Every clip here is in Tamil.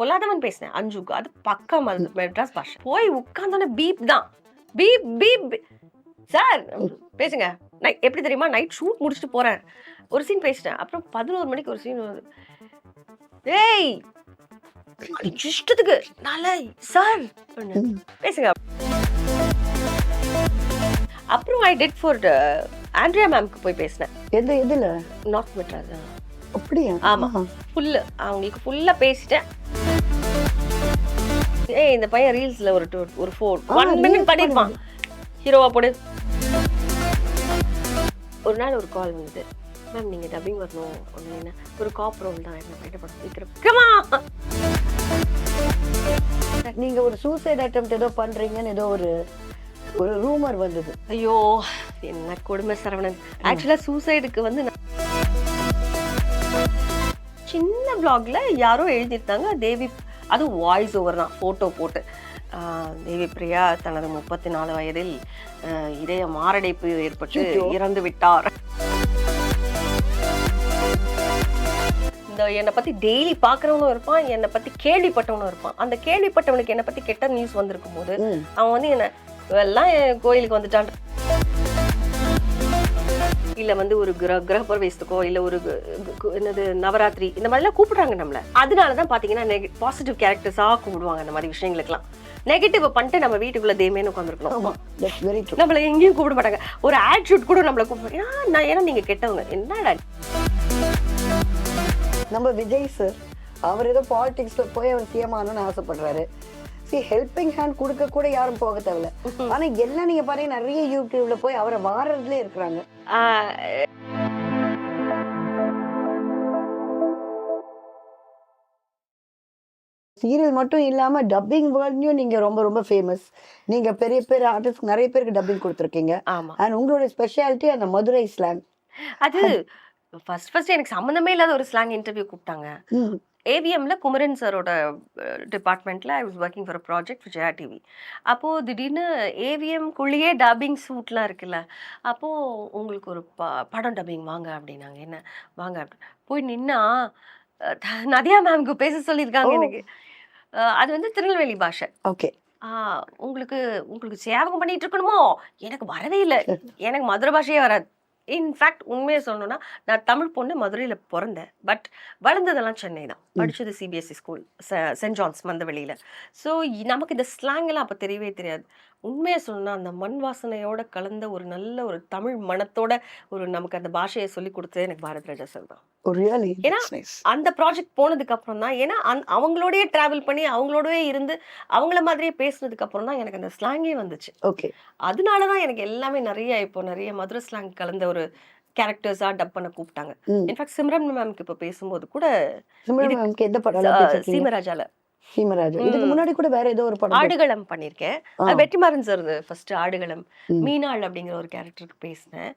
பொல்லாதவன் பேசினேன். அஞ்சுக்கு. அது பக்கம் அது மெட்ராஸ் பாஷை. போய் உட்காந்தோன்னே பீப் தான். பீப் பீப் சார் பேசுங்க. நைட் எப்படி தெரியுமா? நைட் ஷூட் முடிச்சுட்டு போறேன். ஒரு சீன் பேசிட்டேன். அப்புறம் பதினோரு மணிக்கு ஒரு சீன் வருது. ஏய் இஷ்டத்துக்கு நல்லா சார். பேசுங்க. அப்புறம் ஐ டெட் ஃபார் ஆண்ட்ரியா மேம்க்கு போய் பேசினேன். எது எதுல? நார்த் மெட்ராஸ் அப்படியா? ஆமா. ஃபுல்லு அவங்களுக்கு ஃபுல்லா பேசிட்டேன். ஏய் இந்த பையன் ரீல்ஸ்ல ஒரு two- ஒரு ஃபோர் ஆ, ஒன் மினிட் பண்ணிருப்பான். ஹீரோவா போடு. ஒரு நாள் ஒரு கால் வந்தது. மேம் நீங்க டப்பிங் வரணும். அப்படின்னு ஒரு காப் ரோல் தான். என்ன பயண படம் விக்ரம் நீங்க ஒரு சூசைட் அட்டெம்ப்ட் ஏதோ பண்றீங்கன்னு ஏதோ ஒரு ஒரு ரூமர் வந்தது. ஐயோ என்ன கொடுமை சரவணன். ஆக்சுவலா சூசைடுக்கு வந்து நான் சின்ன vlogல யாரோ எழுதியிருந்தாங்க தேவி அது வாய்ஸ் ஓவர் தான் ஃபோட்டோ போட்டு தேவி பிரியா தனது முப்பத்தி நாலு வயதில் இதய மாரடைப்பு ஏற்பட்டு. இறந்து விட்டார் இந்த என்னை பத்தி டெய்லி பார்க்குறவனும் இருப்பான் என்னை பத்தி கேள்விப்பட்டவனும் இருப்பான் அந்த கேள்விப்பட்டவனுக்கு என்னை பத்தி கெட்ட நியூஸ் வந்திருக்கும் போது. அவன் வந்து என்ன எல்லாம் கோயிலுக்கு வந்துட்டான் இல்ல வந்து ஒரு கிர கிரக பிரவேசத்துக்கோ இல்ல ஒரு என்னது நவராத்திரி இந்த மாதிரிலாம் கூப்பிடுறாங்க நம்மள. அதனால தான் பாத்தீங்கன்னா பாசிட்டிவ் கேரக்டர்ஸா கூப்பிடுவாங்க அந்த மாதிரி விஷயங்களுக்குலாம் நெகட்டிவ் பண்ணிட்டு நம்ம வீட்டுக்குள்ள தேமேன்னு உட்காந்துருக்கணும் நம்மள எங்கேயும் கூப்பிட மாட்டாங்க. ஒரு ஆட் ஷூட் கூட நம்மள கூப்பிடுவாங்க ஏன்னா நான் ஏன்னா நீங்க கெட்டவங்க. என்னடா நம்ம விஜய் சார் அவர் ஏதோ பாலிடிக்ஸ்ல போய் அவர் சிஎம் ஆகணும்னு ஆசைப்படுறாரு. சி ஹெல்பிங் ஹேண்ட் கொடுக்க கூட யாரும் போக தேவையில்ல. ஆனா எல்லாம் நீங்க பாருங்க நிறைய யூடியூப்ல போய் அவரை வாரதுல இருக்கிறாங்க. சீரியல் மட்டும் இல்லாம டப்பிங் வேர்ல்ட்லயும் நீங்க ரொம்ப ரொம்ப ஃபேமஸ் நீங்க பெரிய பெரிய ஆர்டிஸ்ட் நிறைய பேருக்கு டப்பிங் கொடுத்துருக்கீங்க. ஆமா. அண்ட் உங்களோட ஸ்பெஷாலிட்டி அந்த மதுரை ஸ்லாங் அது ஃபர்ஸ்ட் ஃபர்ஸ்ட் எனக்கு சம்மந்தமே இல்லாத ஒரு ஸ்லாங் இன்டர்வியூ கூப்பிட்டாங்க. ஏவிஎம்ல குமரன் சாரோட டிபார்ட்மெண்ட்ல I was working for a project Vijay TV அப்போது திடீர்னு ஏவிஎம்குள்ளேயே டப்பிங் சூட்லாம் இருக்குல்ல அப்போது உங்களுக்கு ஒரு ப படம் டப்பிங் வாங்க அப்படின்னாங்க. என்ன? வாங்க அப்படி. போய் நின்னா நதியா மேம்க்கு பேச சொல்லியிருக்காங்க. எனக்கு. அது வந்து திருநெல்வேலி பாஷை. ஓகே. உங்களுக்கு உங்களுக்கு சேவகம் பண்ணிட்டு இருக்கணுமோ? எனக்கு வரவே இல்லை. எனக்கு மதுரை பாஷையே வராது. இன்ஃபேக்ட் உண்மையை சொல்லணும்னா நான் தமிழ் பொண்ணு மதுரையில் பிறந்தேன். பட் வளர்ந்ததெல்லாம் சென்னை தான். படித்தது சிபிஎஸ்சி ஸ்கூல் சென்ட் ஜான்ஸ் மந்தவெளியில். ஸோ நமக்கு இந்த எல்லாம் அப்போ தெரியவே தெரியாது. உண்மையை சொல்லணும்னா அந்த மண் வாசனையோட கலந்த ஒரு நல்ல ஒரு தமிழ் மனத்தோட ஒரு நமக்கு அந்த பாஷையை சொல்லி கொடுத்தது எனக்கு பாரத் ராஜா சார் தான் ரியலி ஏன்னா, அந்த ப்ராஜெக்ட் போனதுக்கு அப்புறம் தான் ஏன்னா அந் அவங்களோடயே டிராவல் பண்ணி அவங்களோடவே இருந்து அவங்கள மாதிரியே பேசுனதுக்கு அப்புறம் தான் எனக்கு அந்த ஸ்லாங்கே வந்துச்சு. ஓகே அதனால தான் எனக்கு எல்லாமே நிறைய இப்போ நிறைய மதுரை ஸ்லாங் கலந்த ஒரு கேரக்டர்ஸாக டப் பண்ண கூப்பிட்டாங்க. இன்ஃபேக்ட் சிம்ரன் மேம்க்கு இப்போ பேசும்போது கூட சீமராஜால. சீமராஜா இதுக்கு. முன்னாடி கூட வேற ஏதோ ஒரு படம் ஆடுகளம் பண்ணியிருக்கேன் ஆ. அது வெற்றிமாறன் சார் ஃபர்ஸ்ட் ஆடுகளம். மீனாள் அப்படிங்கிற ஒரு கேரக்டருக்கு பேசினேன்.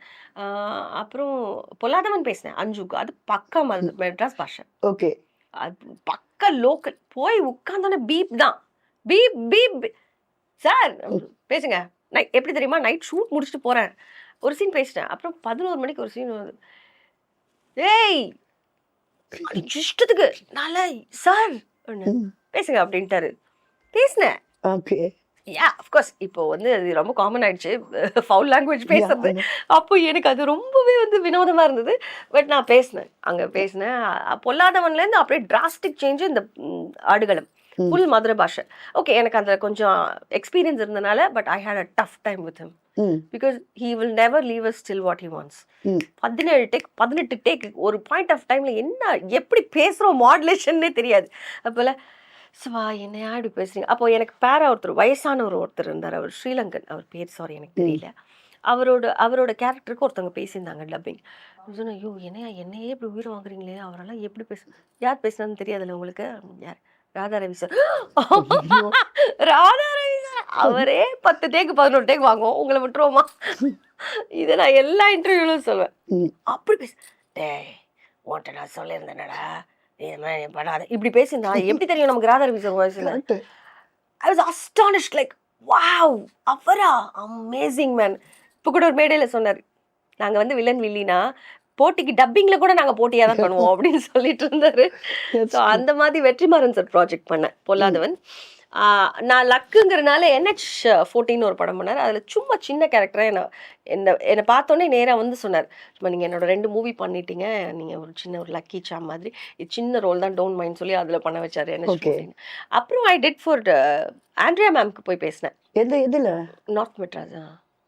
அப்புறம் பொல்லாதவன் பேசினேன் அஞ்சுக்கு. அது பக்கம் அது மெட்ராஸ் பாஷை. ஓகே. அது பக்க லோக்கல் போய் உட்காந்தோன்னே பீப் தான். பீப் பீப் சார் பேசுங்க. நைட் எப்படி தெரியுமா? நைட் ஷூட் முடிச்சுட்டு போறேன். ஒரு சீன் பேசிட்டேன். அப்புறம் பதினோரு மணிக்கு ஒரு சீன் வருது. ஏய் இஷ்டத்துக்கு நல்லா சார் ம். பேசுங்க அப்படின்ட்டாரு. பேசினேன். ஓகே. யா அஃப்கோர்ஸ் இப்போ வந்து அது ரொம்ப காமன் ஆயிடுச்சு. ஃபவுல் லாங்குவேஜ் பேசுறது. அப்போ எனக்கு அது ரொம்பவே வந்து வினோதமா இருந்தது. பட் நான் பேசினேன். அங்க பேசினேன். பொல்லாதவன்லேருந்து அப்படியே டிராஸ்டிக் சேஞ்ச் இந்த ஆடுகளம். ஃபுல் மதுரை பாஷை. ஓகே எனக்கு அதில் கொஞ்சம் எக்ஸ்பீரியன்ஸ் இருந்தனால but I had a tough time with him because he will never leave us still what he wants. பதினேழு டேக் பதினெட்டு டேக் ஒரு பாயிண்ட் ஆஃப் டைம்ல என்ன எப்படி பேசுகிறோம் மாடுலேஷன்னே தெரியாது. அப்போல சுவா என்னையா இப்படி பேசுறீங்க? அப்போ எனக்கு பேரா ஒருத்தர் வயசானவர் ஒருத்தர் இருந்தார். அவர் ஸ்ரீலங்கன். அவர் பேர் சாரி எனக்கு தெரியல. அவரோட அவரோட கேரக்டருக்கு ஒருத்தவங்க பேசியிருந்தாங்க டப்பிங் சொன்னேன் ஐயோ என்னையா என்னையே இப்படி உயிர் வாங்குறீங்களே? அவரெல்லாம் எப்படி பேச யார் பேசுனான்னு தெரியாதுல்ல உங்களுக்கு? யார்? ராதா ரவி சார் ராதா ரவி சார் அவரே பத்து டேக்கு பதினொரு டேக் வாங்குவோம். உங்களை விட்டுருவோமா? இதை நான் எல்லா இன்டர்வியூலும் சொல்லுவேன். அப்படி பேச டேய் உன்கிட்ட நான் சொல்லியிருந்தேனடா. இது மாதிரி பண்ணாத இப்படி பேசியிருந்தா எப்படி தெரியும் நமக்கு Radha Ravi sir voice Correct. I was astonished like wow அவரா? அமேசிங் மேன் இப்போ கூட ஒரு மேடையில் சொன்னார் நாங்கள் வந்து வில்லன் வில்லினா போட்டிக்கு டப்பிங்ல கூட நாங்க போட்டியா தான் பண்ணுவோம் அப்படின்னு சொல்லிட்டு இருந்தாரு. ஸோ அந்த மாதிரி வெற்றிமாறன் சார் ப்ராஜெக்ட் பண்ணேன் பொல்லாதவன். நான் லக்குங்கிறனால என்ஹெச் ஃபோர்டீன் ஒரு படம் பண்ணார். அதில் சும்மா சின்ன கேரக்டராக என்ன என்ன என்னை பார்த்தோன்னே நேராக வந்து சொன்னார். சும்மா நீங்கள் என்னோட ரெண்டு மூவி பண்ணிட்டீங்க. நீங்கள் ஒரு சின்ன ஒரு லக்கி சாம் மாதிரி. இது சின்ன ரோல் தான். டோன்ட் மைண்ட் சொல்லி அதில் பண்ண வச்சார் என்ஹெச் அப்புறம் ஐ டெட் ஃபார் ஆண்ட்ரியா மேம்க்கு போய் பேசினேன். எது எதுல? நார்த் மெட்ராஸ்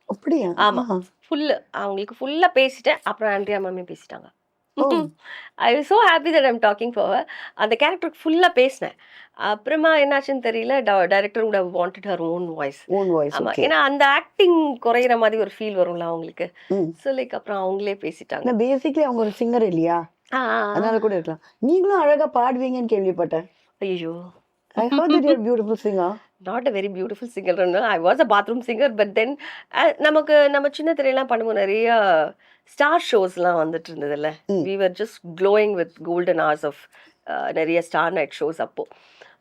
அப்படியா? ஆமா. ஃபுல்லு அவங்களுக்கு ஃபுல்லாக பேசிட்டேன். அப்புறம் ஆண்ட்ரியா மேமே பேசிட்டாங்க. ஐ happy that I'm talking for her. அந்த கேரக்டருக்கு ஃபுல்லாக பேசினேன். அப்புறமா என்னாச்சுன்னு தெரியல director have wanted her own voice. Own voice ஆமா ஓகே ஏன்னா அந்த ஆக்டிங் குறையிற மாதிரி ஒரு ஃபீல் வரும்ல அவங்களுக்கு. ஸோ லைக் அப்புறம் அவங்களே பேசிட்டாங்க. நான் பேசிக்கலி அவங்க ஒரு சிங்கர் இல்லையா? அதனால கூட இருக்கலாம். நீங்களும் அழகா பாடுவீங்கன்னு கேள்விப்பட்டேன். ஐயோ I heard that you beautiful singer not a very beautiful singer I was a bathroom singer but then நமக்கு நம்ம சின்ன திரையெல்லாம் பண்ணும்போது நிறைய ஸ்டார் ஷோஸ்லாம் வந்துட்டு இருந்ததுல்ல. We were just glowing with golden hours of நிறைய ஸ்டார் நைட் ஷோஸ் அப்போ.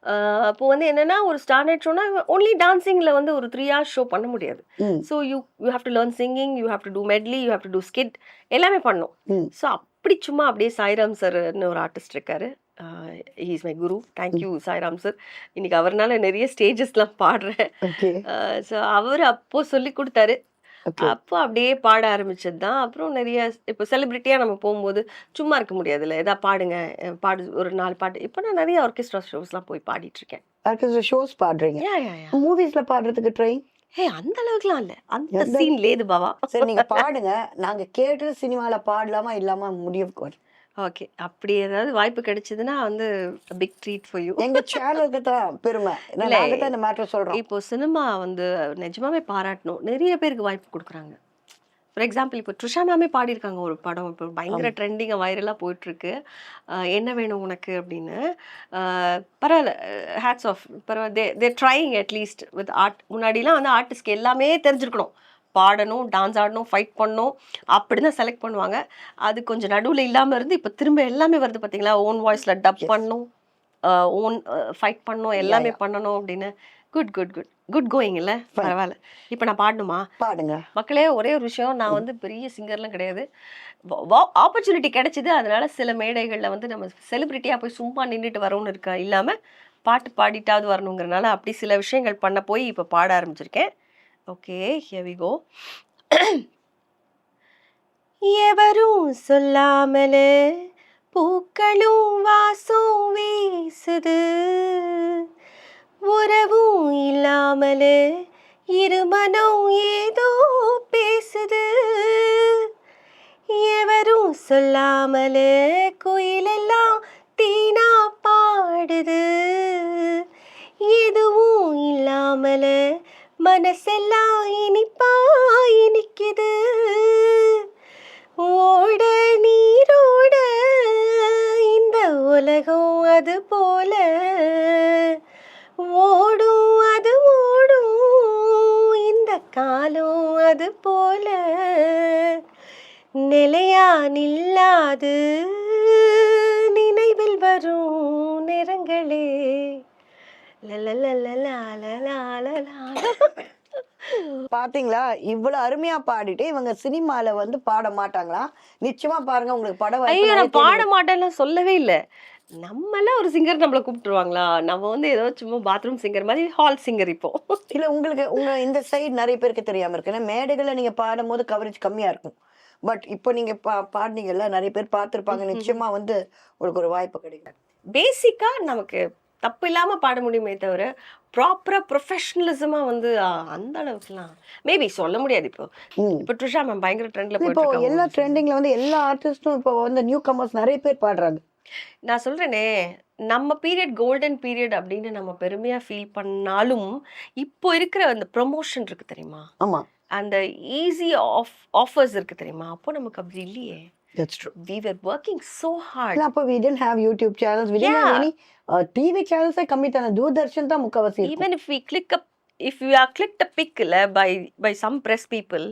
அஹ் அப்போ வந்து என்னன்னா ஒரு ஸ்டார் நைட் ஷோனா ஒன்லி டான்சிங்கில் வந்து ஒரு த்ரீ ஹவர்ஸ் ஷோ பண்ண முடியாது. So you you have to learn singing you have to do medley you have to do skit எல்லாமே பண்ணோம். ஸோ அப்படி சும்மா அப்படியே சாய்ராம் சார்னு ஒரு ஆர்டிஸ்ட் இருக்காரு. Is my. Guru thank you Sairam sir இன்னைக்கு அவர்னால நிறைய ஸ்டேஜஸ்லாம் பாடுறேன். ஸோ அவர் அப்போ சொல்லி கொடுத்தாரு. அப்போ அப்படியே பாட ஆரம்பிச்சது தான். அப்புறம் நிறைய இப்போ செலிபிரிட்டியாக நம்ம போகும்போது சும்மா இருக்க முடியாதுல்ல. எதா பாடுங்க. பாடு ஒரு நாலு பாட்டு. இப்போ நான் நிறைய ஆர்கெஸ்ட்ரா ஷோஸ்லாம் போய் பாடிட்டு இருக்கேன். ஆர்கெஸ்ட்ரா ஷோஸ் பாடுறீங்க. மூவிஸ்ல பாடுறதுக்கு ட்ரை ஹே அந்த அளவுக்குலாம் இல்லை. அந்த சீன் லேது பாவா. சரி நீங்க பாடுங்க. நாங்க கேட்டு சினிமால பாடலாமா இல்லாம வரும் ஓகே. அப்படி ஏதாவது வாய்ப்பு கிடைச்சதுன்னா வந்து பிக் ட்ரீட் ஃபார் யூ எங்க சேனலுக்கு தான் பெருமை. நாங்க தான் இந்த மேட்டர் சொல்றோம். இப்போ சினிமா வந்து நிஜமாவே பாராட்டணும். நிறைய பேருக்கு வாய்ப்பு கொடுக்குறாங்க. ஃபார் எக்ஸாம்பிள் இப்போ ட்ரிஷா மேமே பாடியிருக்காங்க ஒரு படம். இப்போ பயங்கர ட்ரெண்டிங்காக வைரலாக போயிட்டுருக்கு. என்ன வேணும் உனக்கு அப்படின்னு. பரவாயில்ல. ஹேட்ஸ் ஆஃப் பரவாயில்ல. They they trying at least with art முன்னாடிலாம் வந்து ஆர்டிஸ்ட்க்கு எல்லாமே தெரிஞ்சிருக்கணும். பாடணும் டான்ஸ் ஆடணும் ஃபைட் பண்ணணும் அப்படி தான் செலக்ட் பண்ணுவாங்க. அது கொஞ்சம் நடுவில் இல்லாமல் இருந்து இப்போ திரும்ப எல்லாமே வருது பார்த்தீங்களா ஓன் வாய்ஸில் டப். பண்ணணும் ஓன் ஃபைட் பண்ணணும் எல்லாமே பண்ணணும் அப்படின்னு. Good good good good going இல்லை? பரவாயில்ல. இப்போ நான் பாடணுமா? பாடுங்க. மக்களே ஒரே ஒரு விஷயம் நான் வந்து பெரிய சிங்கர்லாம் கிடையாது. ஆப்பர்ச்சுனிட்டி கிடைச்சிது அதனால சில மேடைகளில் வந்து நம்ம செலிபிரிட்டியாக போய் சும்மா நின்றுட்டு வரோம்னு இருக்கா இல்லாமல் பாட்டு பாடிட்டாவது வரணுங்கிறனால அப்படி சில விஷயங்கள் பண்ண போய் இப்போ பாட ஆரம்பிச்சிருக்கேன். ஓகே ஹியர் வி எவரும் சொல்லாமலே பூக்களும் வாசம் வீசுது. உறவும் இல்லாமலே இருமனம் ஏதோ பேசுது. எவரும் சொல்லாமலே குயிலெல்லாம் தீனா பாடுது. எதுவும் இல்லாமலே மனசெல்லாம் இனிப்பா இனிக்குது ஓட நீரோட இந்த உலகம் அது போல. ஓடும் அது ஓடும் இந்த காலம் அது போல. நிலையா நில்லாது நினைவில் வரும் நிறங்களே லலலலலா லலா பாத்தீங்களா? இவ்வளவு அருமையா பாடிட்டு இவங்க சினிமால வந்து பாட மாட்டாங்களா? நிச்சயமா பாருங்க உங்களுக்கு பட வாய்ப்பு ஐயோ நான் பாட தேடி மாட்டேன்ல சொல்லவே இல்லை. நம்மளாம் ஒரு சிங்கர் நம்மளை கூப்பிட்டுருவாங்களா? நம்ம வந்து ஏதோ சும்மா பாத்ரூம் சிங்கர் மாதிரி ஹால் சிங்கர் இப்போ. இல்ல உங்களுக்கு உங்க இந்த சைடு நிறைய பேருக்கு தெரியாம இருக்கு. ஏன்னா மேடைகள்ல நீங்க பாடும்போது கவரேஜ் கம்மியா இருக்கும். பட் இப்போ நீங்க பா பாடுனீங்கல்ல நிறைய பேர் பார்த்திருப்பாங்க நிச்சயமா வந்து உங்களுக்கு ஒரு வாய்ப்பு கிடைக்கும். பேசிக்கா நமக்கு தப்பு இல்லாம பாட முடியுமே தவிர ப்ராப்பரா ப்ரொஃபஷனலிசமா வந்து அந்த அளவுக்குலாம். மேபி சொல்ல முடியாது இப்போ. இப்போ ட்ரிஷா மேம் பயங்கர ட்ரெண்ட்ல இப்போ எல்லா ட்ரெண்டிங்ல வந்து எல்லா ஆர்டிஸ்டும் இப்போ வந்து நியூ கமர்ஸ் நிறைய பேர் பாடுறாங்க. நான் சொல்றேனே நம்ம பீரியட் கோல்டன் பீரியட் அப்படின்னு நம்ம பெருமையா ஃபீல் பண்ணாலும் இப்போ இருக்கிற அந்த ப்ரொமோஷன் இருக்கு தெரியுமா? ஆமா. அந்த ஈஸி ஆஃப் ஆஃபர்ஸ் இருக்கு தெரியுமா? அப்போ நமக்கு அப்படி இல்லையே. That's true. We were working so hard. Appa, we didn't have YouTube channels. We didn't yeah. have any uh, TV channels. I commit on Doordarshan tha mukavasi. Even if we click up if you are click the பிக்கில் by by some press people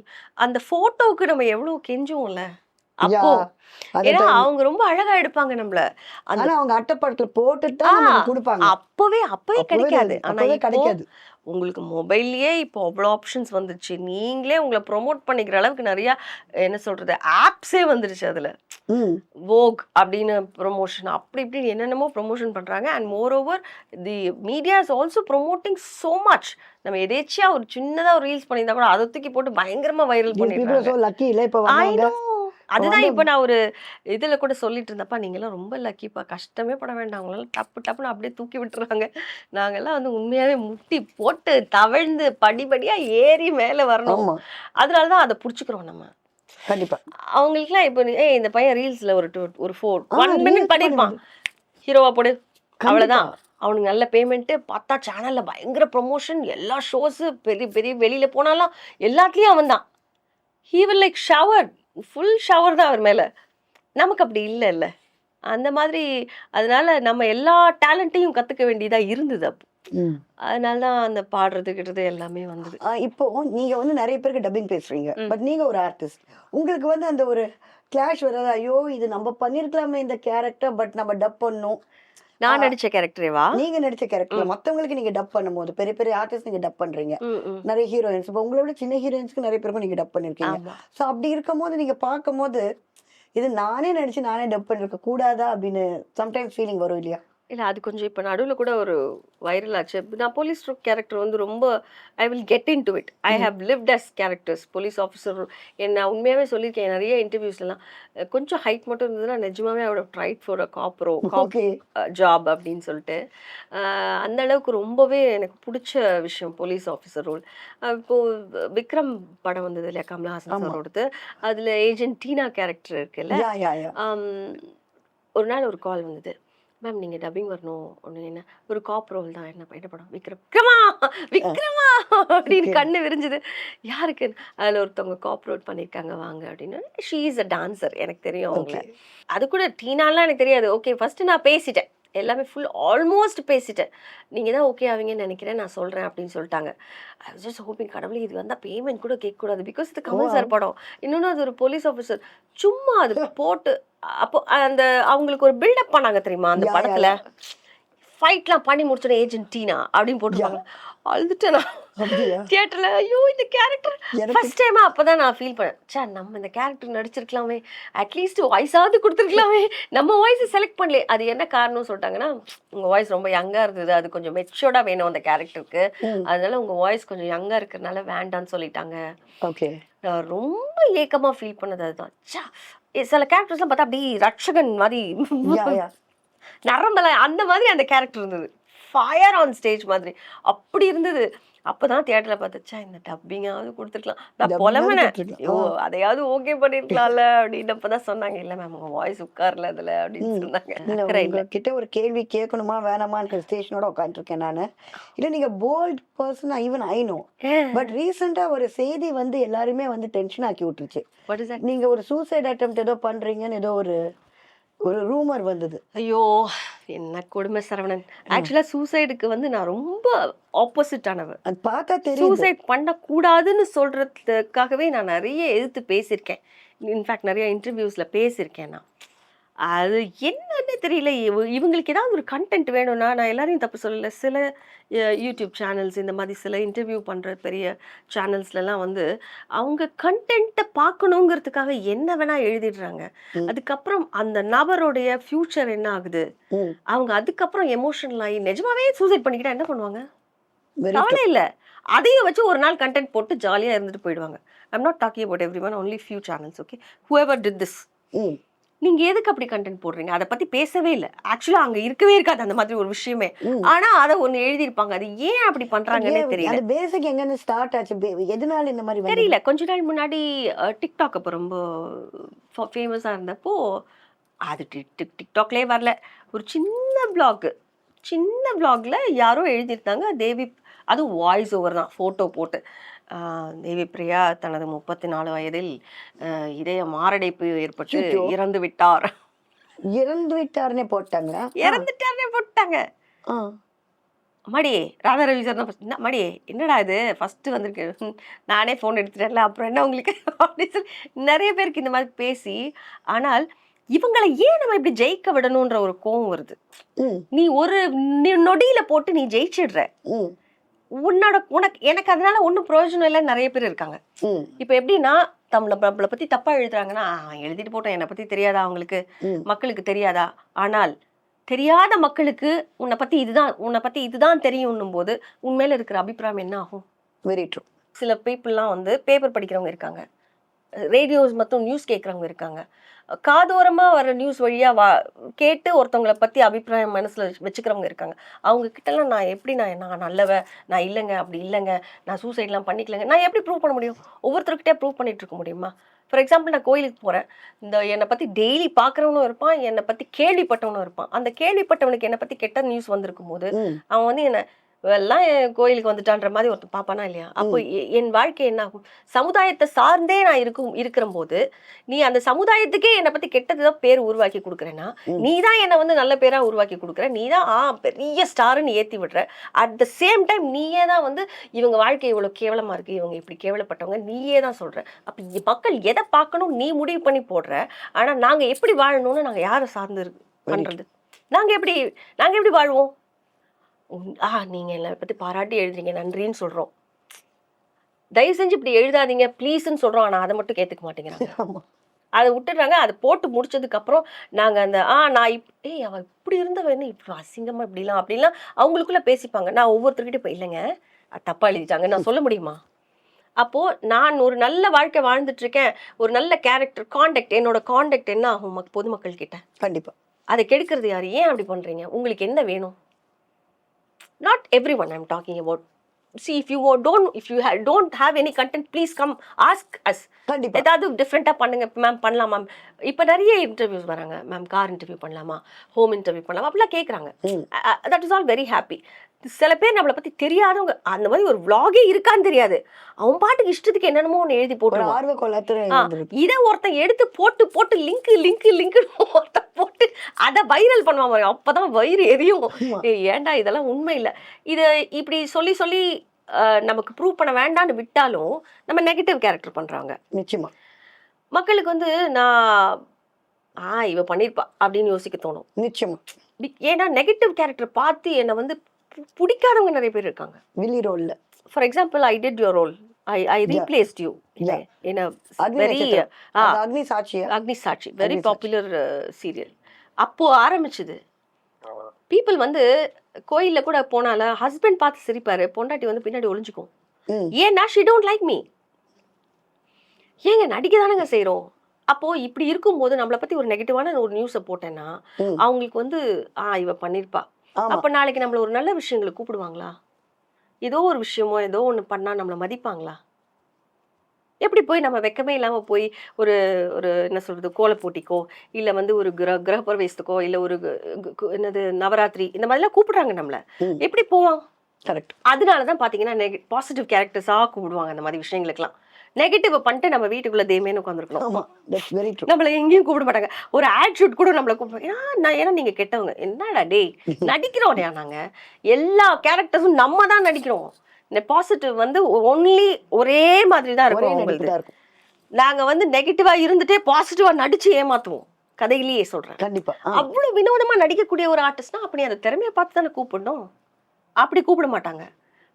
அந்த ஃபோட்டோவுக்கு நம்ம எவ்வளோ கெஞ்சுவோம்ல அப்போ ஏன்னா அவங்க ரொம்ப அழகா எடுப்பாங்க நம்மள. ஆனா அவங்க அட்டைப்படத்துல போட்டுட்டு தான் கொடுப்பாங்க. அப்பவே அப்பவே கிடைக்காது. ஆனா கிடைக்காது. உங்களுக்கு மொபைல்லயே இப்போ அவ்வளோ ஆப்ஷன்ஸ் வந்துருச்சு நீங்களே உங்களை ப்ரோமோட் பண்ணிக்கிற அளவுக்கு நிறைய என்ன சொல்றது ஆப்ஸே வந்துருச்சு அதுல. வோக் அப்படின்னு ப்ரொமோஷன் அப்படி இப்படி என்னென்னமோ ப்ரொமோஷன் பண்றாங்க. And more over the media is also promoting so much நம்ம எதேச்சியா ஒரு சின்னதா ஒரு ரீல்ஸ் பண்ணியிருந்தா கூட அதை தூக்கி போட்டு பயங்கரமா வைரல் பண்ணிடுறாங்க. அதுதான் இப்போ நான் ஒரு இதுல கூட சொல்லிட்டு இருந்தப்பா நீங்கெல்லாம் ரொம்ப லக்கிப்பா கஷ்டமே பட வேண்டாம். அவங்களால டப்பு டப்புன்னு அப்படியே தூக்கி விட்டுறாங்க நாங்கெல்லாம் வந்து உண்மையாவே முட்டி போட்டு தவழ்ந்து படிப்படியா ஏறி மேல வரணும். ஆமா. அதனாலதான் அதை புடிச்சுக்கிறோம் நம்ம. கண்டிப்பா. அவங்களுக்குலாம் இப்போ ஏய் இந்த பையன் ரீல்ஸ்ல ஒரு two- ஒரு ஃபோர் ஒன் மினிட் பண்ணிருப்பான் ஹீரோவா போடு. அவ்வளவுதான். அவனுக்கு நல்ல பேமெண்ட் பார்த்தா சேனல்ல பயங்கர ப்ரொமோஷன் எல்லா ஷோஸ் பெரிய பெரிய வெளியில போனாலும் எல்லாத்துலயும் அவன் தான் he will like shower full shower தான் அவர் மேல. நமக்கு அப்படி இல்லை இல்ல அந்த மாதிரி அதனால நம்ம எல்லா டேலண்ட்டையும் கத்துக்க வேண்டியதா இருந்தது அப்போ. அதனால தான் அந்த பாடுறது கிட்டது எல்லாமே வந்தது. இப்போ நீங்க வந்து நிறைய பேருக்கு டப்பிங் பேசுறீங்க. பட் நீங்க ஒரு ஆர்டிஸ்ட் உங்களுக்கு வந்து அந்த ஒரு கிளாஷ் வராது. ஐயோ இது நம்ம பண்ணிருக்கலாமே இந்த கேரக்டர் பட் நம்ம டப் பண்ணோம். நான் நடிச்ச கேரக்டரேவா நீங்க நடிச்ச கேரக்டர் மத்தவங்களுக்கு நீங்க டப் பண்ணும்போது பெரிய பெரிய ஆர்டிஸ்ட் நீங்க டப் பண்றீங்க. நிறைய ஹீரோயின்ஸ் இப்போ உங்களை விட சின்ன ஹீரோயின்ஸ்க்கு நிறைய பேருக்கும் நீங்க டப் பண்ணிருக்கீங்க. ஸோ அப்படி இருக்கும்போது நீங்க பார்க்கும்போது இது நானே நடிச்சு நானே டப் பண்ணிருக்க கூடாதா அப்படின்னு சம்டைம்ஸ் ஃபீலிங் வரும் இல்லையா? இல்ல அது கொஞ்சம் இப்போ நடுவில் கூட ஒரு வைரல் ஆச்சு. நான் போலீஸ் கேரக்டர் வந்து ரொம்ப I will get in to it I have lived as characters police officer என்ன உண்மையாகவே சொல்லியிருக்கேன் நிறைய இன்டர்வியூஸ்லாம் கொஞ்சம் ஹைட் மட்டும் இருந்ததுன்னா நிஜமாவே அவட ட்ரைட் ஃபார் அ காப்ரோ காப் ஓகே. ஜாப் அப்படின்னு சொல்லிட்டு. அந்த அளவுக்கு ரொம்பவே எனக்கு பிடிச்ச விஷயம் போலீஸ் ஆஃபீஸர் ரோல் இப்போ விக்ரம் படம் வந்தது இல்லையா கமலஹாசன். சாரோடது. அதுல ஏஜென்ட் டீனா கேரக்டர் இருக்குல்ல ஒரு நாள் ஒரு கால் வந்தது. மேம் நீங்க டப்பிங் வரணும். ஒன்று என்ன ஒரு காப் ரோல் தான். என்ன என்ன படம்? விக்ரம்? விக்ரமா? விக்ரமா. அப்படின்னு. கண்ணு விரிஞ்சுது. யாருக்கு? அதுல ஒருத்தவங்க காப் ரோல் பண்ணியிருக்காங்க வாங்க அப்படின்னு. ஷீ இஸ் அ டான்சர் எனக்கு தெரியும் அவங்கள. அது கூட டீனாலாம் எனக்கு தெரியாது. ஓகே ஃபர்ஸ்ட் நான் பேசிட்டேன். எல்லாமே ஃபுல் ஆல்மோஸ்ட் பேசிட்டேன். நீங்கள் தான் ஓகே ஆவீங்கன்னு நினைக்கிறேன். நான் சொல்கிறேன் அப்படின்னு சொல்லிட்டாங்க. ஐ ஜஸ்ட் ஹோப்பிங் கடவுளே இது வந்தால் பேமெண்ட் கூட கேட்கக்கூடாது. பிகாஸ் இது கமல் சார் படம். இன்னொன்று அது ஒரு போலீஸ் ஆஃபீஸர் சும்மா அது போட்டு அப்போ அந்த அவங்களுக்கு ஒரு பில்டப் பண்ணாங்க தெரியுமா அந்த படத்தில். ஃபைட்லாம் பண்ணி முடிச்சோட ஏஜென்ட் டீனா அப்படின்னு போட்டுருவாங்க அழுதுட்டேன் தியேட்டர்ல ஐயோ இந்த கேரக்டர் ஃபர்ஸ்ட் டைமா அப்பதான் நான் ஃபீல் பண்ணேன். சே நம்ம இந்த கேரக்டர் நடிச்சிருக்கலாமே. அட்லீஸ்ட் வாய்ஸாவது கொடுத்துருக்கலாமே. நம்ம வாய்ஸ் செலக்ட் பண்ணல. அது என்ன காரணம் சொல்லிட்டாங்கன்னா உங்க வாய்ஸ் ரொம்ப யங்கா இருந்தது. அது கொஞ்சம் மெச்சோர்டா வேணும் அந்த கேரக்டருக்கு. அதனால உங்க வாய்ஸ் கொஞ்சம் யங்கா இருக்கிறதுனால வேண்டாம்னு சொல்லிட்டாங்க. ஓகே நான் ரொம்ப ஏக்கமா ஃபீல் பண்ணது அதுதான். ச்சே, சில கேரக்டர்ஸ்லாம் பார்த்தா அப்படியே ரட்சகன் மாதிரி. நரம்பெல்லாம் அந்த மாதிரி அந்த கேரக்டர் இருந்தது. ஃபயர் ஆன் ஸ்டேஜ் மாதிரி. அப்படி இருந்தது. அப்பதான் தியேட்டர்ல பார்த்துச்சா இந்த டப்பிங்காவது கொடுத்துருக்கலாம். நான் புலம்புனேன். ஐயோ அதையாவது ஓகே பண்ணிருக்கலாம்ல அப்படின்னு அப்பதான் சொன்னாங்க. இல்ல மேம் உங்க வாய்ஸ் உட்கார்ல அதுல அப்படின்னு சொன்னாங்க. உங்ககிட்ட ஒரு கேள்வி கேட்கணுமா வேணாமான்னு ஹெசிடேஷனோட உட்காந்துருக்கேன் நானு. இல்ல நீங்க bold person even I know but ரீசெண்டா ஒரு செய்தி வந்து எல்லாருமே வந்து டென்ஷன் ஆக்கி விட்டுருச்சு நீங்க ஒரு சூசைட் அட்டம் ஏதோ பண்றீங்கன்னு ஏதோ ஒரு ஒரு ரூமர் வந்தது. ஐயோ என்ன கொடுமை சரவணன். ஆக்சுவலா சூசைடுக்கு வந்து நான் ரொம்ப ஆப்போசிட் ஆனவ அது பார்த்தா தெரியுது. சூசைட் பண்ணக்கூடாதுன்னு சொல்றதுக்காகவே நான் நிறைய எதிர்த்து பேசியிருக்கேன். இன்ஃபேக்ட் நிறைய இன்டர்வியூஸ்ல பேசியிருக்கேன் நான். அது என்னன்னு தெரியல. இவ- இவங்களுக்கு ஏதாவது ஒரு கண்டென்ட் வேணும்னா நான் எல்லாரையும் தப்பு சொல்லல. சில அஹ், யூடியூப் சேனல்ஸ் இந்த மாதிரி சில இன்டர்வியூ பண்ற பெரிய சேனல்ஸ்லலாம் வந்து அவங்க கண்டென்ட்டை பார்க்கணுங்கிறதுக்காக என்ன வேணா எழுதிடுறாங்க. ம். அதுக்கப்புறம் அந்த நபருடைய ஃபியூச்சர் என்ன ஆகுது? ம், அவங்க அதுக்கப்புறம் எமோஷனல் ஆகி நிஜமாவே சூசைட் பண்ணிக்கிட்டா என்ன பண்ணுவாங்க? very கவலை இல்ல. அதையும் வச்சு ஒரு நாள் கண்டென்ட் போட்டு ஜாலியா இருந்துட்டு போயிடுவாங்க. I'm not talking about every one only few channels okay whoever did this hmm, நீங்க எதுக்கு அப்படி கண்டென்ட் போடுறீங்க? அதை பத்தி பேசவே இல்லை. ஆக்சுவலா அங்க இருக்கவே இருக்காது அந்த மாதிரி ஒரு விஷயமே. ம். ஆனா அதை ஒண்ணு எழுதியிருப்பாங்க. அது ஏன் அப்படி பண்றாங்கன்னே ஏன் தெரியல. அது பேசிக் எங்க இருந்து ஸ்டார்ட் ஆச்சு எதனால இந்த மாதிரி? தெரியல. கொஞ்ச நாள் முன்னாடி டிக்டாக் அப்போ ரொம்ப ஃபேமஸாக இருந்தப்போ அது டிக் டிக் டிக்டாக்லேயே வரல. ஒரு சின்ன பிளாக் சின்ன பிளாக்ல யாரோ எழுதியிருந்தாங்க. தேவி அதுவும் வாய்ஸ் ஓவர் தான் ஃபோட்டோ போட்டு. தேவி பிரியா தனது முப்பத்தி நாலு வயதில் இதய மாரடைப்பு ஏற்பட்டு. இறந்து விட்டார். இறந்து விட்டாருன்னே போட்டாங்களா? இறந்துட்டாருன்னே போட்டாங்க. அம்மாடி ராதா ரவி சார் தான் அம்மாடி என்னடா இது? ஃபஸ்ட்டு வந்திருக்கு. நானே ஃபோன் எடுத்துட்டேன்ல அப்புறம் என்ன உங்களுக்கு? அப்படின்னு சொல்லி நிறைய பேருக்கு இந்த மாதிரி பேசி ஆனால் இவங்களை ஏன் நம்ம இப்படி ஜெயிக்க விடணுன்ற ஒரு கோவம் வருது. நீ ஒரு நொடியில போட்டு நீ ஜெயிச்சிடுற. உன்னோட உனக்கு எனக்கு அதனால ஒன்றும் பிரயோஜனம் இல்லை நிறைய பேர் இருக்காங்க. இப்போ எப்படின்னா தமிழை நம்மளை பற்றி தப்பாக எழுதுறாங்கன்னா "ஆ, எழுதிட்டு போட்டோம் என்னை பற்றி தெரியாதா அவங்களுக்கு. மக்களுக்கு தெரியாதா? ஆனால் தெரியாத மக்களுக்கு உன்னை பற்றி இதுதான் உன்னை பற்றி இதுதான் தெரியும்னும் போது உண்மையில இருக்கிற அபிப்பிராயம் என்ன ஆகும்? வெரி ட்ரூ சில பீப்புளெலாம் வந்து பேப்பர் படிக்கிறவங்க இருக்காங்க. ரேடியோஸ் மட்டும் நியூஸ் கேட்குறவங்க இருக்காங்க. காதோரமாக வர நியூஸ் வழியாக வா கேட்டு ஒருத்தவங்களை பற்றி அபிப்பிராயம் மனசில் வச்சுக்கிறவங்க இருக்காங்க. அவங்க கிட்டலாம் நான் எப்படி நான் நான் நல்லவ நான் இல்லைங்க அப்படி இல்லைங்க நான் சூசைட்லாம் பண்ணிக்கலங்க நான் எப்படி ப்ரூவ் பண்ண முடியும்? ஒவ்வொருத்தருக்கிட்டே ப்ரூவ் பண்ணிட்டு இருக்க முடியுமா? ஃபார் எக்ஸாம்பிள் நான் கோயிலுக்கு போகிறேன் இந்த என்னை பற்றி டெய்லி பார்க்குறவனும் இருப்பான் என்னை பற்றி கேள்விப்பட்டவனும் இருப்பான். அந்த கேள்விப்பட்டவனுக்கு என்னை பற்றி கெட்ட நியூஸ் வந்திருக்கும் போது அவன் வந்து என்ன எல்லாம் கோயிலுக்கு வந்துட்டான்ற மாதிரி ஒருத்தன் பாப்பானா இல்லையா? அப்போ என் வாழ்க்கை என்ன ஆகும் சமுதாயத்தை சார்ந்தே நான் இருக்கும் இருக்கிற போது நீ அந்த சமுதாயத்துக்கே என்னை பத்தி கெட்டதுதான் பேர் உருவாக்கி கொடுக்குறேன்னா. நீ தான் என்னை வந்து நல்ல பேரா உருவாக்கி கொடுக்குற நீ தான் ஆ பெரிய ஸ்டாருன்னு ஏத்தி விடுற. அட் த சேம் டைம் நீயே தான் வந்து இவங்க வாழ்க்கை இவ்வளவு கேவலமா இருக்கு இவங்க இப்படி கேவலப்பட்டவங்க நீயே தான் சொல்ற. அப்ப மக்கள் எதை பார்க்கணும் நீ முடிவு பண்ணி போடுற. ஆனா நாங்க எப்படி வாழணும்னு நாங்க யாரை சார்ந்து பண்றது? நாங்க எப்படி நாங்க எப்படி வாழ்வோம்? ஆ நீங்க என்னை பத்தி பாராட்டி எழுதுறீங்க. நன்றின்னு சொல்றோம். தயவு செஞ்சு இப்படி எழுதாதீங்க. ப்ளீஸ்ன்னு சொல்றோம். ஆனா அதை மட்டும் கேத்துக்க மாட்டேங்கிறாங்க. ஆமா. அதை விட்டுடுறாங்க. அதை போட்டு முடிச்சதுக்கு அப்புறம் நாங்க அந்த ஆ நான் இப் ஏய் அவ இப்படி இருந்தவன்னு இப்படி அசிங்கமா இப்படிலாம் அப்படிலாம் அவங்களுக்குள்ள பேசிப்பாங்க. நான் ஒவ்வொருத்தர்கிட்ட போய் இல்லைங்க அது தப்பா எழுதிட்டாங்க. நான் சொல்ல முடியுமா? அப்போ நான் ஒரு நல்ல வாழ்க்கை வாழ்ந்துட்டு இருக்கேன். ஒரு நல்ல கேரக்டர் காண்டாக்ட் என்னோட காண்டாக்ட் என்ன ஆகும் மக்- பொதுமக்கள் கிட்ட கண்டிப்பா. அதை கெடுக்கிறது யார்? ஏன் அப்படி பண்றீங்க? உங்களுக்கு என்ன வேணும்? Not every one I'm talking about see if you don't if you don't have any content please come ask us கண்டிப்பா. ஏதாவது டிஃப்ரெண்ட்டாக பண்ணுங்க. மேம் பண்ணலாம்? மேம் இப்போ நிறைய இன்டர்வியூஸ் வராங்க. மேம் கார் இன்டர்வியூ பண்ணலாமா? ஹோம் இன்டர்வியூ பண்ணலாமா? அப்படிலாம் கேட்குறாங்க that is all very happy சில பேர் நம்மளை பற்றி தெரியாதவங்க அந்த மாதிரி ஒரு vlog-ஏ இருக்கான்னு தெரியாது. அவன் பாட்டுக்கு இஷ்டத்துக்கு என்னென்னமோ ஒன்று எழுதி போட்டுருவான். ஆர்வ. இதை ஒருத்தன் எடுத்து போட்டு போட்டு லிங்க் லிங்க் லிங்க் ஒருத்தன் போட்டு அதை வைரல் பண்ணுவான் பாருங்க. அப்பதான் வயிறு எரியும். ஏன்டா இதெல்லாம் உண்மை இல்லை. இதை இப்படி சொல்லி சொல்லி நமக்கு ப்ரூவ் பண்ண வேண்டாம்னு விட்டாலும் நம்ம நெகட்டிவ் கேரக்டர் பண்றாங்க நிச்சயமா. மக்களுக்கு வந்து நான் ஆ இவ பண்ணியிருப்பா அப்படின்னு யோசிக்க தோணும். நிச்சயமா. ஏன்னா நெகட்டிவ் கேரக்டர் பார்த்து என்னை வந்து பிடிக்காதவங்க நிறைய பேர் இருக்காங்க. வில்லி ரோல்ல for example I did your role I I replaced you. In Agni very அது அக்னி சாட்சி வெரி சாட்சி. பாப்புலர் சீரியல் அப்போ ஆரம்பிச்சது. பீப்புள் வந்து கோயில்ல கூட போனால ஹஸ்பண்ட் பார்த்து சிரிப்பாரு பொண்டாட்டி வந்து பின்னாடி ஒளிஞ்சுக்கும். ம். ஏன்னா ஷி டோன்ட் லைக் மீ ஏங்க நடிக்க தானங்க செய்றோம். அப்போ இப்படி இருக்கும்போது நம்மளை பத்தி ஒரு நெகட்டிவான ஒரு நியூஸை போட்டேன்னா. அவங்களுக்கு வந்து ஆ இவ பண்ணிருப்பா. அப்ப நாளைக்கு நம்மள ஒரு நல்ல விஷயங்களை கூப்பிடுவாங்களா? ஏதோ ஒரு விஷயமோ ஏதோ ஒண்ணு பண்ணா நம்மள மதிப்பாங்களா? எப்படி போய் நம்ம வெக்கமே இல்லாம போய் ஒரு ஒரு என்ன சொல்றது கோல போட்டிக்கோ இல்ல வந்து ஒரு கிரக கிரகப்பிரவேசத்துக்கோ இல்ல ஒரு என்னது நவராத்திரி இந்த மாதிரிலாம் கூப்பிடுறாங்க நம்மள. எப்படி போவான் கரெக்ட். அதனால தான் பார்த்தீங்கன்னா நெக பாசிட்டிவ் கேரக்டர்ஸாக கூப்பிடுவாங்க அந்த மாதிரி விஷயங்களுக்குலாம் நெகட்டிவ் பண்ணிட்டு நம்ம வீட்டுக்குள்ள தேமேன்னு உட்காந்துருக்கணும் ஆமா தட்ஸ் வெரி ட்ரூ நம்மள எங்கேயும் கூப்பிட மாட்டாங்க. ஒரு ஆட் ஷூட் கூட நம்மள கூப்பிடுவாங்க ஏன்னா நான் ஏன்னா நீங்க கெட்டவங்க. என்னடா டேய் நடிக்கிறோம்யா நாங்க. எல்லா கேரக்டர்ஸும் நம்ம தான் நடிக்கிறோம். இந்த பாசிட்டிவ் வந்து ஒன்லி ஒரே மாதிரி தான் இருக்கும். நாங்க வந்து நெகட்டிவா இருந்துட்டே பாசிட்டிவா நடிச்சு ஏமாத்துவோம். கதையிலேயே சொல்றேன். கண்டிப்பா அவ்வளவு வினோதமா நடிக்கக்கூடிய ஒரு ஆர்டிஸ்ட்னா அப்படி அந்த திறமையை பார்த்து தானே கூப்பிடணும். அப்படி கூப்பிட மாட்டாங்க.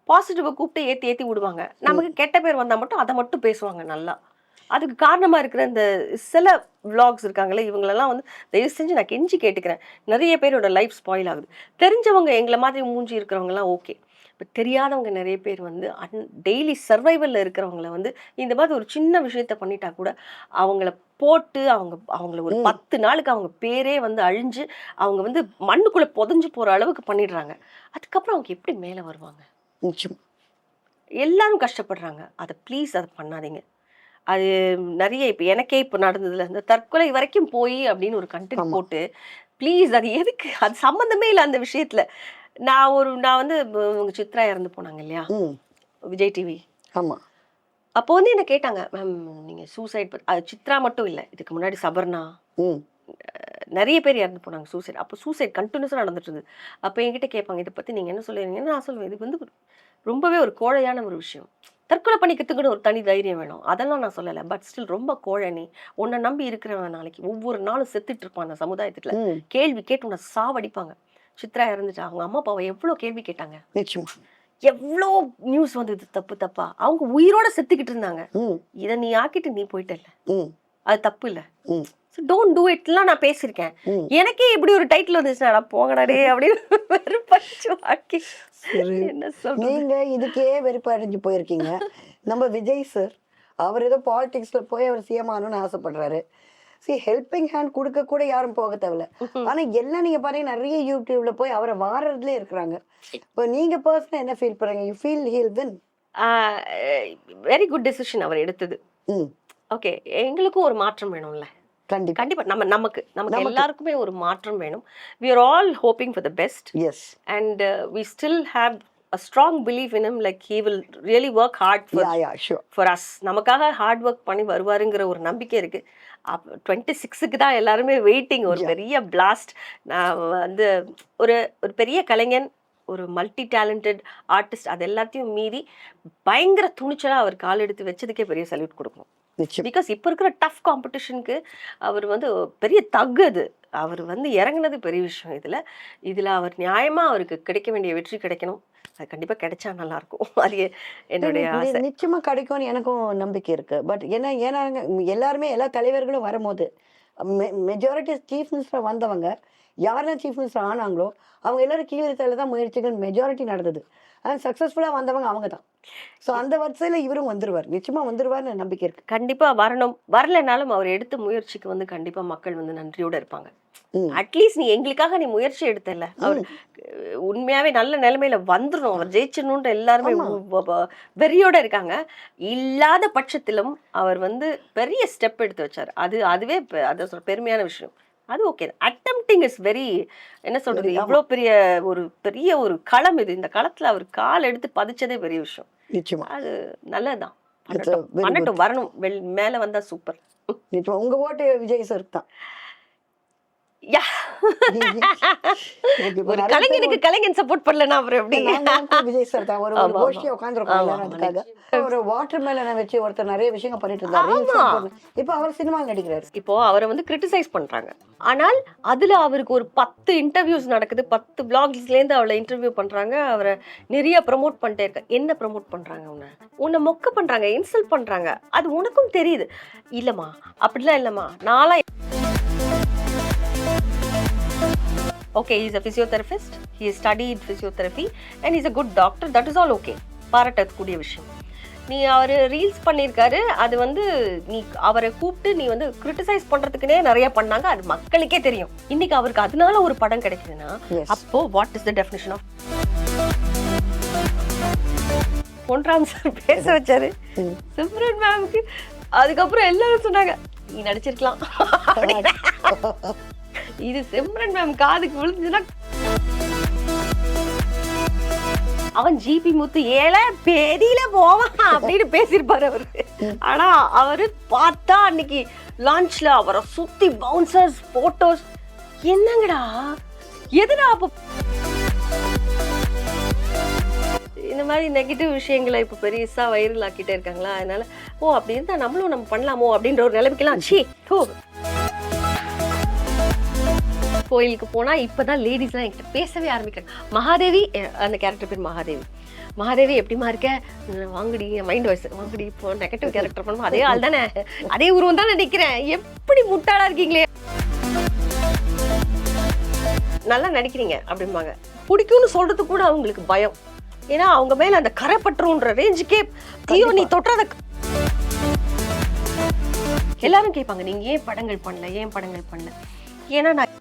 பாசிட்டிவை கூப்பிட்டு ஏத்தி ஏத்தி விடுவாங்க. நமக்கு கெட்ட பேர் வந்தா மட்டும் அதை மட்டும் பேசுவாங்க நல்லா. அதுக்கு காரணமா இருக்கிற இந்த சில vlogs இருக்காங்களே இவங்களெல்லாம் வந்து தயவு செஞ்சு நான் கெஞ்சி கேட்டுக்கிறேன். நிறைய பேரோட லைஃப் ஸ்பாயில் ஆகுது. தெரிஞ்சவங்க எங்களை மாதிரி மூஞ்சி இருக்கிறவங்கலாம் ஓகே பட் தெரியாதவங்க நிறைய பேர் வந்து அன் டெய்லி சர்வைவலில் இருக்கிறவங்கள வந்து இந்த மாதிரி ஒரு சின்ன விஷயத்த பண்ணிட்டா கூட அவங்கள போட்டு அவங்க அவங்கள ஒரு. பத்து நாளுக்கு அவங்க பேரே வந்து அழிஞ்சு அவங்க வந்து மண்ணுக்குள்ள புதைஞ்சு போற அளவுக்கு பண்ணிடுறாங்க. அதுக்கப்புறம் அவங்க எப்படி மேலே வருவாங்க? நிச்சயம். எல்லாரும் கஷ்டப்படுறாங்க. அதை ப்ளீஸ் அதை பண்ணாதீங்க. அது நிறைய இப்போ எனக்கே இப்போ நடந்ததுல இந்த தற்கொலை வரைக்கும் போய் அப்படின்னு ஒரு கண்டென்ட். போட்டு ப்ளீஸ் அது எதுக்கு? அது சம்மந்தமே இல்லை அந்த விஷயத்துல. நான் ஒரு நான் வந்து உங்க சித்ரா இறந்து போனாங்க இல்லையா? விஜய் டிவி ஆமா. அப்போ வந்து என்ன கேட்டாங்க? மேம் நீங்க சூசைட் சித்ரா மட்டும் இல்லை. இதுக்கு முன்னாடி சபர்ணா. ம். நிறைய பேர் இறந்து போனாங்க சூசைட் அப்போ சூசைட் கண்டினியூஸாக நடந்துட்டு இருந்தது அப்போ என்கிட்ட கேட்பாங்க இதை பற்றி நீங்கள் என்ன சொல்லுவீங்கன்னு நான் சொல்லுவேன். இது வந்து ரொம்பவே ஒரு கோழையான ஒரு விஷயம். தற்கொலை பண்ணிக்கிறதுக்குன்னு ஒரு தனி தைரியம் வேணும். அதெல்லாம் நான் சொல்லலை. பட் ஸ்டில் ரொம்ப கோழை நீ. உன்னை நம்பி இருக்கிறவன் நாளைக்கு ஒவ்வொரு நாளும் செத்துட்டு இருப்பான் அந்த சமுதாயத்துக்குள்ள ம், கேள்வி கேட்டு உன்னை சாவடிப்பாங்க. சித்ரா இறந்துட்டா. அவங்க அம்மா அப்பாவை எவ்வளோ கேள்வி கேட்டாங்க? எவ்வளோ நியூஸ் வந்தது தப்பு தப்பா? அவங்க உயிரோட செத்துக்கிட்டு இருந்தாங்க. இதை நீ ஆக்கிட்டு நீ போயிட்டல அது தப்பு இல்லை. ஸோ டோன்ட் டூ இட்லாம் நான் பேசியிருக்கேன். எனக்கே இப்படி ஒரு டைட்டில் வந்துச்சுனாடா போங்கடா டே அப்படின்னு வெறுப்படிச்சு வாழ்க்கை. சரி. என்ன நீங்க இதுக்கே வெறுப்பு அடைஞ்சு போயிருக்கீங்க. நம்ம விஜய் சார் அவர் ஏதோ பாலிடிக்ஸ்ல போய் அவர் சிஎம் ஆகணும்னு ஆசைப்படுறாரு. சி ஹெல்பிங் ஹேண்ட் கொடுக்க கூட யாரும் போக தேவையில்ல. ஆனா எல்லாம் நீங்க பாருங்க நிறைய யூடியூப்ல போய் அவரை வாரதுல இருக்கிறாங்க. இப்போ நீங்க பர்சனல் என்ன ஃபீல் பண்றீங்க? You feel he'll win very good decision அவர் எடுத்தது. ம். ஓகே எங்களுக்கும் ஒரு மாற்றம் வேணும்ல. கண்டிப்பா. கண்டிப்பா. நம்ம நமக்கு நமக்கு. எல்லாருக்குமே ஒரு மாற்றம் வேணும். We are all hoping for the best yes and we still have a strong believe in him like he will really work hard for us நமக்காக ஹார்ட் ஒர்க் பண்ணி வருவாருங்கிற ஒரு நம்பிக்கை இருக்கு. அப் டுவெண்ட்டி சிக்ஸுக்கு தான் எல்லாருமே வெயிட்டிங் ஒரு. பெரிய பிளாஸ்ட் நான் வந்து ஒரு ஒரு பெரிய கலைஞன் ஒரு மல்டி டேலண்டட் ஆர்டிஸ்ட் அது எல்லாத்தையும் மீறி பயங்கர துணிச்சலாக அவர் கால் எடுத்து வச்சதுக்கே பெரிய சல்யூட் கொடுக்கணும். பிகாஸ் இப்போ இருக்கிற டஃப் காம்படிஷனுக்கு அவர் வந்து பெரிய தகு அது. அவர் வந்து இறங்குனது பெரிய விஷயம் இதில். இதில் அவர் நியாயமாக அவருக்கு கிடைக்க வேண்டிய வெற்றி கிடைக்கணும். அது கண்டிப்பாக கிடைச்சா நல்லாயிருக்கும். அது என்னுடைய நி- ஆசை. நிச்சயமா கிடைக்கும்னு எனக்கும் நம்பிக்கை இருக்கு. பட் ஏன்னா ஏன்னா எல்லாருமே எல்லா தலைவர்களும் வரும்போது மெஜாரிட்டி சீஃப் மினிஸ்டர் வந்தவங்க யாரெல்லாம் சீஃப் மினிஸ்டர் ஆனாங்களோ அவங்க எல்லாரும் கீழே தான் முயற்சிகள் மெஜாரிட்டி நடந்தது. ஆனால் சக்ஸஸ்ஃபுல்லாக வந்தவங்க அவங்க தான் ஸோ அந்த வரிசையில் இவரும் வந்துருவார். நிச்சயமா வந்துருவார்னு நம்பிக்கை இருக்கு. கண்டிப்பா வரணும். வரலைனாலும் அவர் எடுத்த முயற்சிக்கு வந்து கண்டிப்பா மக்கள் வந்து நன்றியோட இருப்பாங்க. அட்லீஸ்ட் நீ எங்களுக்காக நீ முயற்சி எடுத்தல அவர் உண்மையாவே நல்ல நிலைமையில வந்துடும் அவர் ஜெயிச்சிடணுன்ற எல்லாருமே வெறியோட இருக்காங்க. இல்லாத பட்சத்திலும் அவர் வந்து பெரிய ஸ்டெப் எடுத்து வச்சார். அது அதுவே அது பெருமையான விஷயம். அது ஓகே அட்டம்ப்டிங் இஸ் வெரி என்ன சொல்றது. இவ்வளோ பெரிய ஒரு பெரிய ஒரு களம் இது. இந்த களத்துல அவர் கால் எடுத்து பதிச்சதே பெரிய விஷயம். நிச்சயமா. அது நல்லதுதான். பண்ணட்டும். வரணும். மேல வந்தா சூப்பர். நிச்சயமா. உங்க ஓட்டு விஜய் சார் தான். யா கலைஞனுக்கு கலைஞன் சப்போர்ட் பண்ணலனா அப்புறம் எப்படி? விஜய் சார் தான். ஒரு ஒரு கோஷ்டியை ஆமா, அதுக்காக. ஒரு வாட்டர் மேலனை வச்சு ஒருத்தர் நிறைய விஷயங்கள் பண்ணிட்டு இருந்தாரு. இப்போ அவர் சினிமா நடிக்கிறாரு. இப்போ அவரை வந்து கிரிட்டிசைஸ் பண்றாங்க. ஆனால் அதுல அவருக்கு ஒரு பத்து இன்டர்வியூஸ் நடக்குது. பத்து பிளாக்ஸ்ல இருந்து அவளை இன்டர்வியூ பண்றாங்க. அவரை நிறைய ப்ரோமோட் பண்ணிட்டே இருக்க. என்ன ப்ரோமோட் பண்றாங்க உன்னை? உன்னை மொக்க பண்றாங்க இன்சல்ட் பண்றாங்க. அது உனக்கும் தெரியுது. இல்லம்மா அப்படிலாம் இல்லம்மா. நாளா okay is a physiotherapist he studied physiotherapy and is a good doctor that is all okay பாராட்டக்கூடிய விஷயம். நீ அவர் ரீல்ஸ் பண்ணியிருக்காரு. அது வந்து நீ அவரை கூப்பிட்டு நீ வந்து கிரிட்டிசைஸ் பண்றதுக்குனே நிறைய பண்ணாங்க. அது மக்களுக்கே தெரியும். இன்னைக்கு அவருக்கு அதனால ஒரு படம் கிடைக்குதுன்னா. அப்போ what is the definition of Ponram sir பேச வச்சாரு. சிம்ரன் மேம்க்கு அதுக்கப்புறம் எல்லாரும் சொன்னாங்க நீ நடிச்சிருக்கலாம். அப்படின்னு. இது சிம்ரன் மேம் காதுக்கு விழுந்துச்சுன்னா அவன் ஜிபி முத்து ஏல பெரியல போவான் அப்படின்னு பேசியிருப்பாரு அவரு. ஆனா அவரு பார்த்தா அன்னைக்கு லான்ச்ல அவரை சுத்தி பவுன்சர்ஸ் போட்டோஸ் என்னங்கடா? எதுனா அப்ப? இந்த மாதிரி நெகட்டிவ் விஷயங்களை இப்போ பெருசா வைரல் ஆக்கிட்டே இருக்காங்களா? அதனால ஓ அப்படி இருந்தா நம்மளும் நம்ம பண்ணலாமோ அப்படின்ற ஒரு நிலைமைக்கெல்லாம் சீ ஓ கோயிலுக்கு போனா இப்பதான் லேடிஸ்லாம் என்கிட்ட பேசவே ஆரம்பிக்கிறாங்க. மகாதேவி அந்த கேரக்டர் பேர் மகாதேவி. மகாதேவி எப்படிமா இருக்க? வாங்கடி மைண்ட் வாய்ஸ் வாங்கடி இப்போ நெகட்டிவ் கேரக்டர் பண்ணும்? அதே ஆள் தானே. அதே உருவம் தான் நினைக்கிறேன் எப்படி முட்டாளா இருக்கீங்களே? நல்லா நடிக்கிறீங்க அப்படிம்பாங்க. பிடிக்கும்னு சொல்றது கூட அவங்களுக்கு பயம். ஏன்னா அவங்க மேல அந்த கரை பற்றுன்ற ரேஞ்சுக்கே ஐயோ நீ தொட்டுறத எல்லாரும் கேட்பாங்க நீங்க ஏன் படங்கள் பண்ணல? ஏன் படங்கள் பண்ணல? ஏன்னா நான்